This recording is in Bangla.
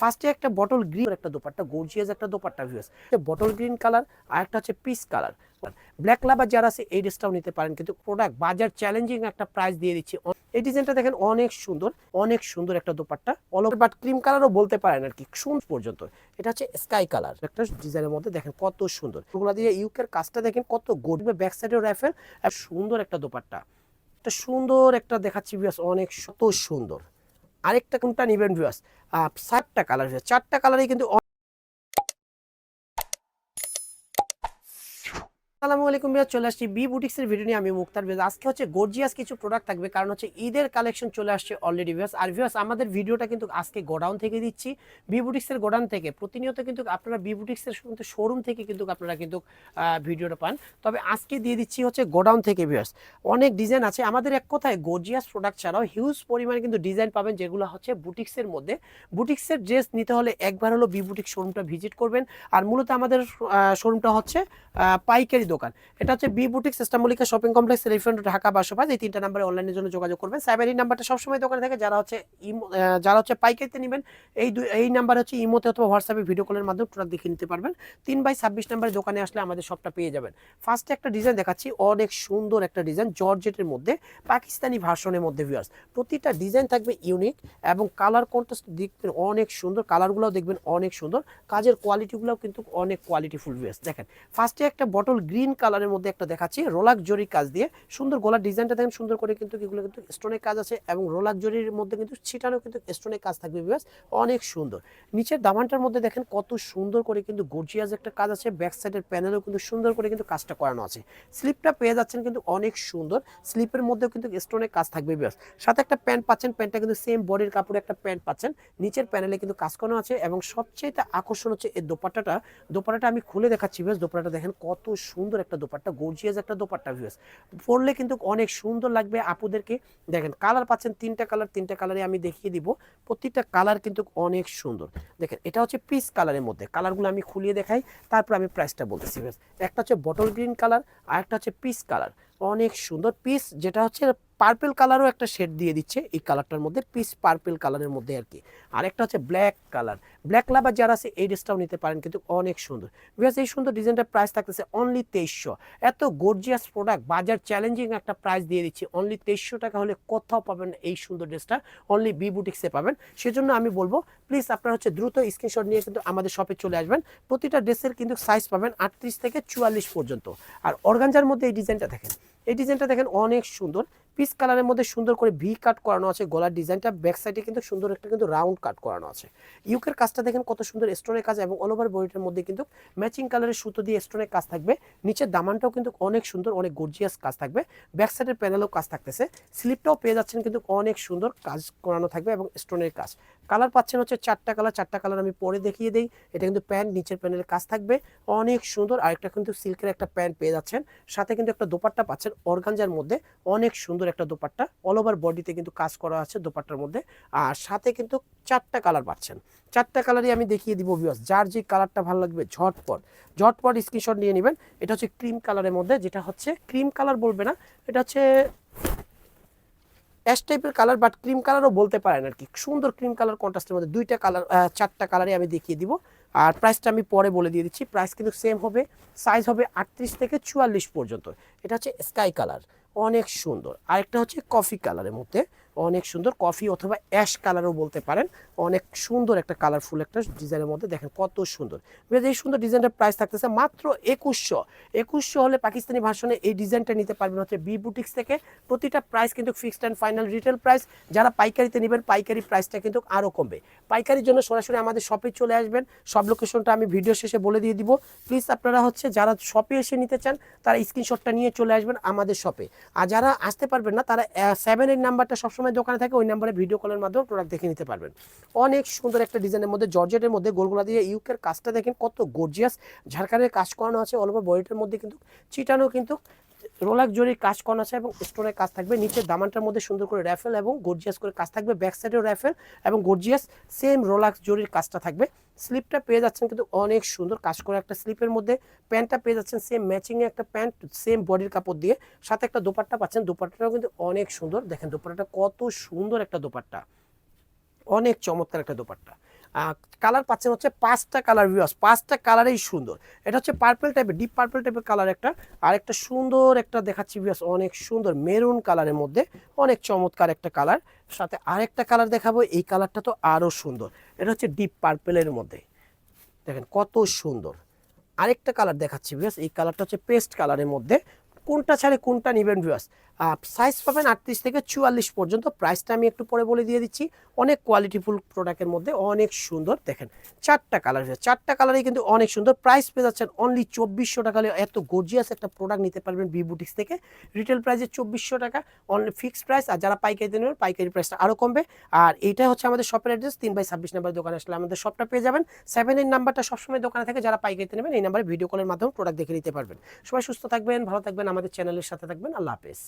ফার্স্টে একটা বটল গ্রিন একটা দোপাট্টা গর্জিয়াস একটা দোপাট্টা ভিউস বটল গ্রিন কালার আর একটা হচ্ছে পিস কালার ব্ল্যাক লাভার যারা আছে, এই ড্রেসটাও নিতে পারেন, কিন্তু প্রোডাক্ট বাজার চ্যালেঞ্জিং একটা প্রাইস দিয়ে দিচ্ছি। এই ডিজাইনটা দেখেন, অনেক সুন্দর অনেক সুন্দর একটা দোপাট্টা। অল বাট ক্রিম কালারও বলতে পারেন আর কি সুন্দর পর্যন্ত। এটা হচ্ছে স্কাই কালার একটা ডিজাইনের মধ্যে দেখেন, কত সুন্দর। ওগুলা দিয়ে ইউকের কাজটা দেখেন, কত গরিবে ব্যাক সাইডেও রাইফেল আর সুন্দর একটা দোপাট্টা। একটা সুন্দর একটা দেখাচ্ছি অনেক কত সুন্দর। আরেকটা কোনটা নিবেন ভিউয়ার্স চারটা কালার চারটা কালারই কিন্তু আসসালামু আলাইকুম ভাইয়া, চলে আসছি বি বুটিক্সের ভিডিও নিয়ে। আমি মুক্তার ভিউয়ার্স। আজকে হচ্ছে গর্জিয়াস কিছু প্রোডাক্ট থাকবে, কারণ হচ্ছে ঈদের কালেকশন চলে আসছে অলরেডি ভিউয়ার্স আর ভিউয়ার্স আমাদের ভিডিওটা কিন্তু আজকে গোডাউন থেকে দিচ্ছি। বি বুটিক্সের গোডাউন থেকে। প্রতিনিয়ত কিন্তু আপনারা বি বুটিক্সের কিন্তু শোরুম থেকে কিন্তু আপনারা কিন্তু ভিডিওটা পান। তবে আজকে দিয়ে দিচ্ছি হচ্ছে গোডাউন থেকে ভিউয়ার্স অনেক ডিজাইন আছে। আমাদের এক কথায় গর্জিয়াস প্রোডাক্ট ছাড়াও হিউজ পরিমাণে কিন্তু ডিজাইন পাবেন, যেগুলো হচ্ছে বুটিক্সের মধ্যে। বুটিক্সের ড্রেস নিতে হলে একবার হলো বি বুটিক শোরুমটা ভিজিট করবেন। আর মূলত আমাদের শোরুমটা হচ্ছে পাইকারি দোকান। এটা হচ্ছে B boutique system Mollika shopping complex Elephant Dhaka বাসপাস এই তিনটা নাম্বারে অনলাইনের জন্য যোগাযোগ করবেন। সাইবারি নাম্বারটা সবসময় দোকানে থাকে। যারা হচ্ছে যারা হচ্ছে পাইকারিতে নেবেন, এই এই নাম্বার হচ্ছে ইমোতে অথবা হোয়াটসঅ্যাপে ভিডিও কলের মাধ্যমে প্রোডাক্ট দেখে নিতে পারবেন। তিন বাই ছাব্বিশ নাম্বারে দোকানে আসলে আমাদের সবটা পেয়ে যাবেন। ফার্স্টে একটা ডিজাইন দেখাচ্ছি, অনেক সুন্দর একটা ডিজাইন জর্জেটের মধ্যে পাকিস্তানি ভার্সনের মধ্যে ভিউয়ার্স প্রতিটা ডিজাইন থাকবে ইউনিক এবং কালার কন্ট্রাস্ট দেখবেন অনেক সুন্দর কালারগুলোও দেখবেন অনেক সুন্দর। কাজের কোয়ালিটিগুলোও কিন্তু অনেক কোয়ালিটিফুল ভিউয়ার্স দেখেন ফার্স্টে একটা বটল গ্রিন কালারের মধ্যে একটা দেখাচ্ছি রোলাক জরি কাজ দিয়ে। সুন্দর গলার ডিজাইনটা দেখেন, সুন্দর করে কিন্তু এগুলো কিন্তু স্টোনের কাজ আছে এবং রোলাক জরির মধ্যে কিন্তু ছিটানো কিন্তু স্টোনের কাজ থাকবে ভিউয়ার্স অনেক সুন্দর। নিচের দামানটার মধ্যে দেখেন, কত সুন্দর করে কিন্তু গর্জিয়াস একটা কাজ আছে। ব্যাক সাইডের প্যানেলও কিন্তু সুন্দর করে কিন্তু কাজটা করানো আছে। স্লিপটা পেয়ে যাচ্ছেন কিন্তু অনেক সুন্দর। স্লিপের মধ্যেও কিন্তু স্টোনের কাজ থাকবে ভিউয়ার্স সাথে একটা প্যান্ট পাচ্ছেন প্যান্টটা কিন্তু সেম বডির কাপড়ে একটা প্যান্ট পাচ্ছেন। নিচের প্যানেলে কিন্তু কাজ করানো আছে এবং সবচেয়ে আকর্ষণ হচ্ছে এই দোপাট্টাটা। দোপাট্টাটা আমি খুলে দেখাচ্ছি ভিউয়ার্স দোপাট্টাটা দেখেন, কত সুন্দর একটা দোপাট্টা গর্জিয়াস একটা দোপাট্টা ভিউস পরলে কিন্তু অনেক সুন্দর লাগবে আপুদেরকে। দেখেন কালার পাচ্ছেন তিনটা কালার তিনটা কালারে আমি দেখিয়ে দিব। প্রত্যেকটা কালার কিন্তু অনেক সুন্দর। দেখেন, এটা হচ্ছে পিস কালারের মধ্যে। কালারগুলো আমি খুলিয়ে দেখাই, তারপর আমি প্রাইসটা বলতেছি একটা হচ্ছে বটল গ্রিন কালার আর একটা হচ্ছে পিস কালার অনেক সুন্দর পিস যেটা হচ্ছে পার্পেল কালারও একটা শেড দিয়ে দিচ্ছে এই কালারটার মধ্যে পিস পার্পেল কালারের মধ্যে আর কি। আর একটা হচ্ছে ব্ল্যাক কালার ব্ল্যাক লাভার যারা আছে, এই ড্রেসটাও নিতে পারেন, কিন্তু অনেক সুন্দর। বিকজ এই সুন্দর ডিজাইনটার প্রাইস থাকতেছে অনলি তেইশশো। এত গর্জিয়াস প্রোডাক্ট বাজার চ্যালেঞ্জিং একটা প্রাইস দিয়ে দিচ্ছি অনলি তেইশশো টাকা হলে কোথাও পাবেন এই সুন্দর ড্রেসটা অনলি বি বুটিক্সে পাবেন। সেজন্য আমি বলব প্লিজ আপনারা হচ্ছে দ্রুত স্ক্রিনশট নিয়ে কিন্তু আমাদের শপে চলে আসবেন। প্রতিটা ড্রেসের কিন্তু সাইজ পাবেন আটত্রিশ থেকে চুয়াল্লিশ পর্যন্ত। আর অর্গানজার মধ্যে এই ডিজাইনটা দেখেন, এই ডিজাইনটা দেখেন অনেক সুন্দর। পিস কালারের মধ্যে সুন্দর করে ভি কাট করানো আছে, গলার ডিজাইনটা ব্যাক সাইডে কিন্তু সুন্দর একটা কিন্তু রাউন্ড কাট করানো আছে। ইউকের কাজটা দেখেন কত সুন্দর স্টোনের কাজ এবং অল ওভার বডিটার মধ্যে কিন্তু ম্যাচিং কালারের সুতো দিয়ে স্টোনের কাজ থাকবে। নিচের দামানটাও কিন্তু অনেক সুন্দর, অনেক গর্জিয়াস কাজ থাকবে। ব্যাক সাইডের প্যানেলও কাজ থাকতেছে। স্লিপটাও পেয়ে যাচ্ছেন কিন্তু অনেক সুন্দর কাজ করানো থাকবে এবং স্টোনের কাজ। কালার পাচ্ছেন হচ্ছে চারটা কালার চারটা কালার আমি পরে দেখিয়ে দিই। এটা কিন্তু প্যান্ট নিচের প্যানেলের কাজ থাকবে। অনেক সুন্দর। আরেকটা কিন্তু সিল্কের একটা প্যান্ট পেয়ে যাচ্ছেন। সাথে কিন্তু একটা দোপাট্টা পাচ্ছেন অর্গানজার মধ্যে। অনেক সুন্দর একটা দোপাট্টা। অল ওভার বডিতে কিন্তু কাজ করা আছে দোপাট্টার মধ্যে। আর সাথে কিন্তু চারটা কালার পাচ্ছেন। চারটা কালারই আমি দেখিয়ে দিব ভিউয়ার্স যার যে কালারটা ভালো লাগবে, ঝটপট। ঝটপট স্ক্রিনশট নিয়ে নেবেন। এটা হচ্ছে ক্রিম কালারের মধ্যে, যেটা হচ্ছে ক্রিম কালার বলবে না। এটা হচ্ছে অ্যাশ টাইপের কালার বাট ক্রিম কালারও বলতে পারেন আর কি। সুন্দর ক্রিম কালার কন্ট্রাস্টের মধ্যে দুইটা কালার চারটা কালারই আমি দেখিয়ে দিব। আর প্রাইসটা আমি পরে বলে দিয়ে দিচ্ছি। প্রাইস কিন্তু সেম হবে সাইজ হবে আটত্রিশ থেকে চুয়াল্লিশ পর্যন্ত। এটা হচ্ছে স্কাই কালার অনেক সুন্দর। আরেকটা হচ্ছে কফি কালারের মধ্যে। অনেক সুন্দর। কফি অথবা অ্যাশ কালারও বলতে পারেন। অনেক সুন্দর একটা কালারফুল একটা ডিজাইনের মধ্যে দেখেন কত সুন্দর। এই সুন্দর ডিজাইনটার প্রাইস থাকতেছে মাত্র একুশশো। একুশশো হলে পাকিস্তানি ভার্সনে এই ডিজাইনটা নিতে পারবেন হচ্ছে বি বুটিক্স থেকে। প্রতিটা প্রাইস কিন্তু fixed and final retail price যারা পাইকারিতে নেবেন, পাইকারি প্রাইসটা কিন্তু আরও কমবে। পাইকারির জন্য সরাসরি আমাদের শপে চলে আসবেন। সব লোকেশনটা আমি ভিডিও শেষে বলে দিয়ে দিব। প্লিজ আপনারা হচ্ছে যারা শপে এসে নিতে চান, তারা স্ক্রিনশটটা নিয়ে চলে আসবেন আমাদের শপে আর যারা আসতে পারবেন না, তারা সেভেন এইট নাম্বারটা সবসময় দোকানে থাকে, ওই নাম্বারে ভিডিও কলের মাধ্যমে প্রোডাক্ট দেখে নিতে পারবেন। অনেক সুন্দর একটা ডিজাইনের মধ্যে, জর্জেটের মধ্যে গোলগোলা দিয়ে ইউকের কাজটা দেখেন, কত গর্জিয়াস ঝাড়খানের কাজ করানো আছে অল্প ওভার বডিটার মধ্যে কিন্তু চিটানো কিন্তু রোলাক জরির কাজ করানো আছে এবং স্টোনের কাজ থাকবে। নিচের দামানটার মধ্যে সুন্দর করে র্যাফেল এবং গর্জিয়াস করে কাজ থাকবে। ব্যাক সাইডেও র্যাফেল এবং গর্জিয়াস সেম রোলাক্স জরির কাজটা থাকবে। স্লিপটা পেয়ে যাচ্ছেন কিন্তু অনেক সুন্দর কাজ করে একটা স্লিপের মধ্যে। প্যান্টটা পেয়ে যাচ্ছেন সেম ম্যাচিংয়ে একটা প্যান্ট সেম বডির কাপড় দিয়ে। সাথে একটা দোপাট্টা পাচ্ছেন। দোপাট্টাটাও কিন্তু অনেক সুন্দর। দেখেন দোপাট্টাটা কত সুন্দর একটা দোপাট্টা। অনেক চমৎকার একটা দোপাট্টা। কালার পাচ্ছেন হচ্ছে পাঁচটা কালার ভিউয়ার্স পাঁচটা কালারেই সুন্দর। এটা হচ্ছে পার্পল টাইপের ডিপ পার্পল টাইপের কালার একটা আর একটা। সুন্দর একটা দেখাচ্ছি ভিউয়ার্স অনেক সুন্দর মেরুন কালারের মধ্যে অনেক চমৎকার একটা কালার সাথে আরেকটা কালার দেখাবো, এই কালারটা তো আরও সুন্দর। এটা হচ্ছে ডিপ পার্পেলের মধ্যে। দেখেন কত সুন্দর। আরেকটা কালার দেখাচ্ছি ভিউয়ার্স এই কালারটা হচ্ছে পেস্ট কালারের মধ্যে। কোনটা ছাড়ে, কোনটা নেবেন ভিউয়ার্স সাইজ পাবেন আটত্রিশ থেকে চুয়াল্লিশ পর্যন্ত। প্রাইসটা আমি একটু পরে বলে দিয়ে দিচ্ছি। অনেক কোয়ালিটিফুল প্রোডাক্টের মধ্যে অনেক সুন্দর দেখেন। চারটা কালার চারটা কালারই কিন্তু অনেক সুন্দর। প্রাইস পেয়ে যাচ্ছেন অনলি চব্বিশশো টাকা এত গর্জিয়াস একটা প্রোডাক্ট নিতে পারবেন বি বুটিক্স থেকে। রিটেল প্রাইসে চব্বিশশো টাকা অনলি ফিক্সড প্রাইস আর যারা পাইকারি নেবেন, পাইকারি প্রাইসটা আরও কমবে। আর এইটা হচ্ছে আমাদের শপের অ্যাড্রেস তিন বাই ছাব্বিশ নাম্বার দোকানে আসলে আমাদের শপটা পেয়ে যাবেন। সেভেন এইট নাম্বারটা সবসময় দোকানে থাকে। যারা পাইকারিতে নেবেন, এই নাম্বারে ভিডিও কলের মাধ্যমে প্রোডাক্ট দেখে নিতে পারবেন। সবাই সুস্থ থাকবেন, ভালো থাকবেন। আমাদের চ্যানেলের সাথে থাকবেন। আল্লাহ হাফেজ।